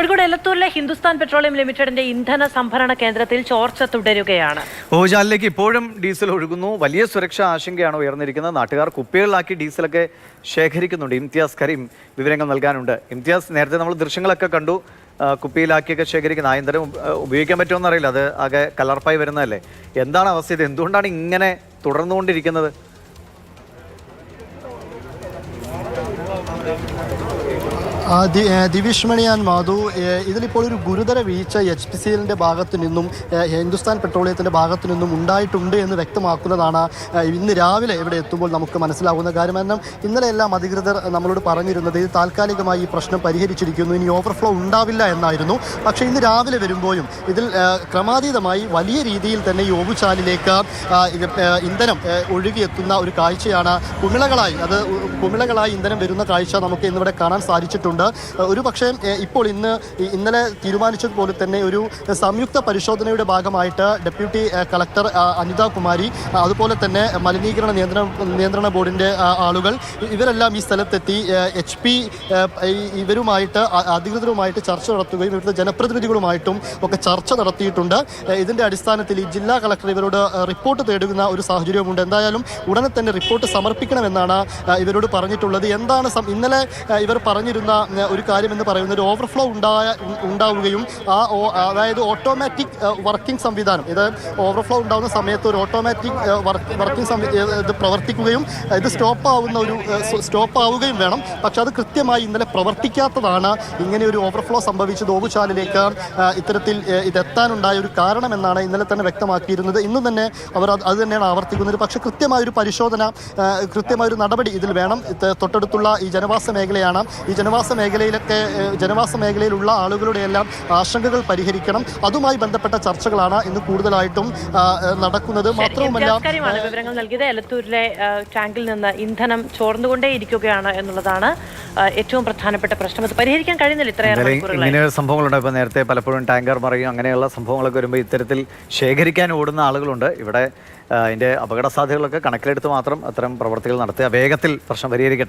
Kozhikode എലത്തൂരിലെ Hindustan petroleum ലിമിറ്റഡിന്റെ ഇന്ധന സംഭരണ കേന്ദ്രത്തിൽ ചോർച്ച തുടരുകയാണ്. ഓജാലിലേക്ക് ഇപ്പോഴും ഡീസൽ ഒഴുകുന്നു. വലിയ സുരക്ഷാ ആശങ്കയാണ് ഉയർന്നിരിക്കുന്നത്. നാട്ടുകാർ കുപ്പികളിലാക്കി ഡീസലൊക്കെ ശേഖരിക്കുന്നുണ്ട്. ഇംതിയാസ് കരീം വിവരങ്ങൾ നൽകാനുണ്ട്. ഇംതിയാസ് നേരത്തെ നമ്മൾ ദൃശ്യങ്ങളൊക്കെ കണ്ടു. കുപ്പിയിലാക്കിയൊക്കെ ശേഖരിക്കുന്ന ആ ഇന്ധനം ഉപയോഗിക്കാൻ പറ്റുമോ എന്നറിയില്ല അത് ആകെ കലർപ്പായി വരുന്നതല്ലേ? എന്താണ് അവസ്ഥ? ഇത് എന്തുകൊണ്ടാണ് ഇങ്ങനെ തുടർന്നുകൊണ്ടിരിക്കുന്നത്? ദിവിഷ് മണി ആൻഡ് മാധു ഇതിലിപ്പോൾ ഒരു ഗുരുതര വീഴ്ച എച്ച് പി സി എല്ലിന്റെ ഭാഗത്തു നിന്നും ഹിന്ദുസ്ഥാൻ പെട്രോളിയത്തിന്റെ ഭാഗത്തു നിന്നും ഉണ്ടായിട്ടുണ്ട് എന്ന് വ്യക്തമാക്കുന്നതാണ് ഇന്ന് രാവിലെ ഇവിടെ എത്തുമ്പോൾ നമുക്ക് മനസ്സിലാവുന്ന കാര്യം. കാരണം ഇന്നലെയെല്ലാം അധികൃതർ നമ്മളോട് പറഞ്ഞിരുന്നത് ഇത് താൽക്കാലികമായി ഈ പ്രശ്നം പരിഹരിച്ചിരിക്കുന്നു ഇനി ഓവർഫ്ലോ ഉണ്ടാവില്ല എന്നായിരുന്നു. പക്ഷേ ഇന്ന് രാവിലെ വരുമ്പോഴും ഇതിൽ ക്രമാതീതമായി വലിയ രീതിയിൽ തന്നെ ഈ ഓവുചാലിലേക്ക് ഇന്ധനം ഒഴുകിയെത്തുന്ന ഒരു കാഴ്ചയാണ് കുമിളകളായി. അത് കുമിളകളായി ഇന്ധനം വരുന്ന കാഴ്ച നമുക്ക് ഇന്നിവിടെ കാണാൻ സാധിച്ചിട്ടുണ്ട്. ഏ, ഒരു പക്ഷേ ഇപ്പോൾ ഇന്ന് ഇന്നലെ തീരുമാനിച്ചതുപോലെ തന്നെ ഒരു സംയുക്ത പരിശോധനയുടെ ഭാഗമായിട്ട് ഡെപ്യൂട്ടി കളക്ടർ അനിതാ കുമാരി അതുപോലെ തന്നെ മലിനീകരണ നിയന്ത്രണ നിയന്ത്രണ ബോർഡിന്റെ ആളുകൾ ഇവരെല്ലാം ഈ സ്ഥലത്തെത്തി എച്ച് പി ഇവരുമായിട്ട് അധികൃതരുമായിട്ട് ചർച്ച നടത്തുകയും ഇവിടുത്തെ ജനപ്രതിനിധികളുമായിട്ടും ഒക്കെ ചർച്ച നടത്തിയിട്ടുണ്ട്. ഇതിന്റെ അടിസ്ഥാനത്തിൽ ഈ ജില്ലാ കളക്ടർ ഇവരോട് റിപ്പോർട്ട് തേടുന്ന ഒരു സാഹചര്യമുണ്ട് എന്തായാലും ഉടനെ തന്നെ റിപ്പോർട്ട് സമർപ്പിക്കണമെന്നാണ് ഇവരോട് പറഞ്ഞിട്ടുള്ളത്. എന്താണ് ഇന്നലെ ഇവർ പറഞ്ഞിരുന്ന ഒരു കാര്യം എന്ന് പറയുന്നത് ഒരു ഓവർഫ്ലോ ഉണ്ടായ ഉണ്ടാവുകയും ആ അതായത് ഓട്ടോമാറ്റിക് വർക്കിംഗ് സംവിധാനം. ഇത് ഓവർഫ്ലോ ഉണ്ടാകുന്ന സമയത്ത് ഒരു ഓട്ടോമാറ്റിക് വർക്കിംഗ് ഇത് പ്രവർത്തിക്കുകയും ഇത് സ്റ്റോപ്പ് ആവുന്ന ഒരു സ്റ്റോപ്പ് ആവുകയും വേണം. പക്ഷെ അത് കൃത്യമായി ഇന്നലെ പ്രവർത്തിക്കാത്തതാണ് ഇങ്ങനെ ഒരു ഓവർഫ്ലോ സംഭവിച്ച് ഓവുചാലിലേക്ക് ഇത്തരത്തിൽ ഇതെത്താനുണ്ടായ ഒരു കാരണമെന്നാണ് ഇന്നലെ തന്നെ വ്യക്തമാക്കിയിരുന്നത്. ഇന്ന് തന്നെ അവർ അത് തന്നെയാണ് ആവർത്തിക്കുന്നത്. പക്ഷേ കൃത്യമായ ഒരു പരിശോധന കൃത്യമായൊരു നടപടി ഇതിൽ വേണം. തൊട്ടടുത്തുള്ള ഈ ജനവാസ മേഖലയാണ്. ഈ ജനവാസ മേഖലയിലൊക്കെ ഏ, ജനവാസ മേഖലയിലുള്ള ആളുകളുടെ എല്ലാം ആശങ്കകൾ പരിഹരിക്കണം. അതുമായി ബന്ധപ്പെട്ട ചർച്ചകളാണ് ഇന്ന് കൂടുതലായിട്ടും നടക്കുന്നത്. മാത്രവുമല്ല വിവരങ്ങൾ നൽകിയത്. എലത്തൂരിലെ ടാങ്കിൽ നിന്ന് ഇന്ധനം ചോർന്നുകൊണ്ടേയിരിക്കുകയാണ് എന്നുള്ളതാണ് ഏറ്റവും പ്രധാനപ്പെട്ട പ്രശ്നം. അത് പരിഹരിക്കാൻ കഴിയുന്നില്ല ഇത്രയേറെ ഇങ്ങനെ സംഭവങ്ങളുണ്ട്. ഇപ്പോൾ നേരത്തെ പലപ്പോഴും ടാങ്കർ മറിയും അങ്ങനെയുള്ള സംഭവങ്ങളൊക്കെ വരുമ്പോൾ ഇത്തരത്തിൽ ശേഖരിക്കാൻ ഓടുന്ന ആളുകളുണ്ട്. ഇവിടെ അതിന്റെ അതിന്റെ അപകട സാധ്യതകളൊക്കെ കണക്കിലെടുത്ത് മാത്രം അത്തരം പ്രവർത്തികൾ നടത്തുക. വേഗത്തിൽ പ്രശ്നം പരിഹരിക്കട്ടെ.